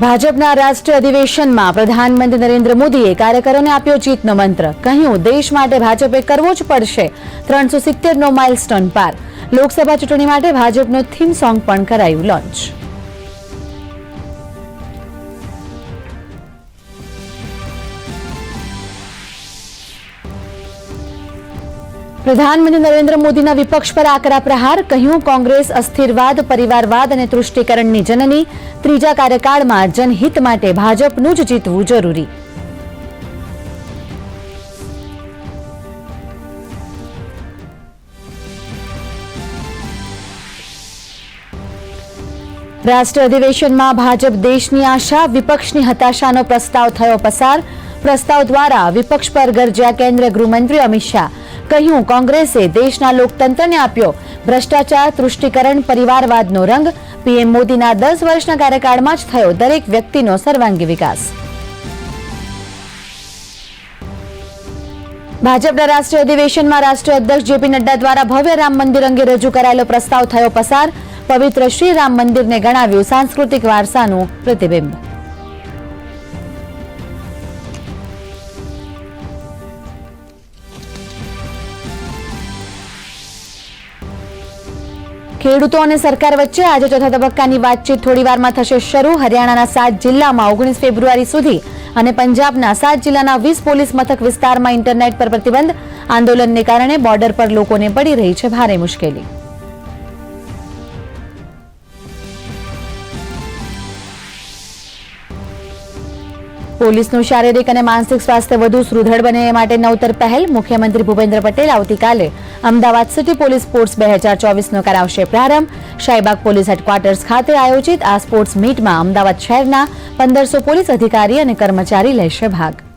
ભાજપના રાષ્ટ્રીય અધિવેશનમાં પ્રધાનમંત્રી નરેન્દ્ર મોદીએ કાર્યકરોને આપ્યો જીતનો મંત્ર. કહ્યું, દેશ માટે ભાજપે કરવો જ પડશે. ત્રણસો સિત્તેરનો માઇલસ્ટોન પાર. લોકસભા ચૂંટણી માટે ભાજપનો થીમ સોંગ પણ કરાયું લોન્ચ. પ્રધાનમંત્રી નરેન્દ્ર મોદીના વિપક્ષ પર આકરા પ્રહાર, કહ્યું કોંગ્રેસ અસ્થિરવાદ, પરિવારવાદ અને તૃષ્ટિકરણની જનની. ત્રીજા કાર્યકાળમાં જનહિત માટે ભાજપનું જ જીતવું જરૂરી. રાષ્ટ્ર અધિવેશનમાં ભાજપ દેશની આશા, વિપક્ષની હતાશાનો પ્રસ્તાવ થયો પસાર. પ્રસ્તાવ દ્વારા વિપક્ષ પર ગરજ્યા કેન્દ્રીય ગૃહમંત્રી અમિત શાહ. કહ્યું, કોંગ્રેસે દેશના લોકતંત્રને આપ્યો. ભ્રષ્ટાચાર, તૃષ્ટિકરણ, પરિવારવાદનો રંગ પીએમ મોદીના દસ વર્ષના કાર્યકાળમાં જ થયો દરેક વ્યક્તિનો સર્વાંગી વિકાસ. ભાજપના રાષ્ટ્રીય અધિવેશનમાં રાષ્ટ્રીય અધ્યક્ષ જેપી નડ્ડા દ્વારા ભવ્ય રામ મંદિર અંગે રજૂ કરાયેલો પ્રસ્તાવ થયો પસાર. પવિત્ર શ્રી રામ મંદિરને ગણાવ્યું સાંસ્કૃતિક વારસાનું પ્રતિબિંબ. ખેડૂતો અને સરકાર વચ્ચે આજે ચોથા તબક્કાની વાતચીત થોડીવારમાં થશે શરૂ. હરિયાણાના સાત જિલ્લામાં ઓગણીસ ફેબ્રુઆરી સુધી અને પંજાબના સાત જિલ્લાના વીસ પોલીસ મથક વિસ્તારમાં ઇન્ટરનેટ પર પ્રતિબંધ. આંદોલનને કારણે બોર્ડર પર લોકોને પડી રહી છે ભારે મુશ્કેલી. પોલીસનું શારીરિક અને માનસિક સ્વાસ્થ્ય વધુ સુદૃઢ બને એ માટે નવતર પહેલ મુખ્યમંત્રી ભૂપેન્દ્ર પટેલ આવતીકાલે અમદાવાદ સિટી પોલીસ સ્પોર્ટ્સ બે હજાર ચોવીસનો કરાવશે પ્રારંભ. શાહીબાગ પોલીસ હેડક્વાર્ટર્સ ખાતે આયોજિત આ સ્પોર્ટ્સ મીટમાં અમદાવાદ શહેરના પંદરસો પોલીસ અધિકારી અને કર્મચારી લેશે ભાગ.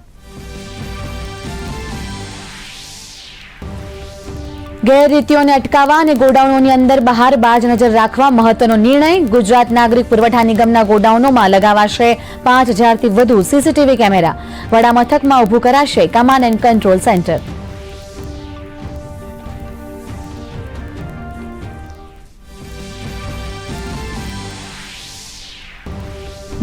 ગેરરીતિઓને અટકાવવા અને ગોડાઉનોની અંદર બહાર બાજ નજર રાખવા મહત્વનો નિર્ણય ગુજરાત નાગરિક પુરવઠા નિગમના ગોડાઉનોમાં લગાવાશે. પાંચ હજારથી વધુ સીસીટીવી કેમેરા. વડા મથકમાં ઊભું કરાશે command and control centre.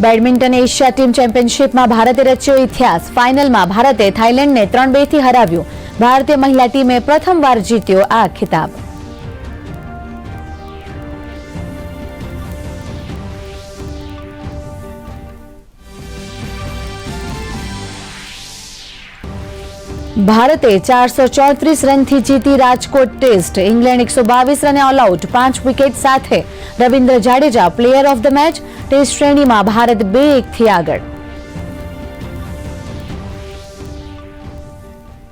Badminton Asia team ચેમ્પિયનશિપમાં ભારતે રચ્યો ઇતિહાસ. ફાઇનલમાં ભારતે થાઇલેન્ડને ત્રણ બેથી હરાવ્યું. ભારતીય મહિલા ટીમે પ્રથમવાર જીત્યો આ ખિતાબ ભારતે ચારસો ચોત્રીસ રનથી જીતી રાજકોટ ટેસ્ટ ઇંગ્લેન્ડ એકસો બાવીસ રને ઓલ આઉટ પાંચ વિકેટ સાથે Ravindra Jadeja player of the match test શ્રેણીમાં ભારત બે એકથી આગળ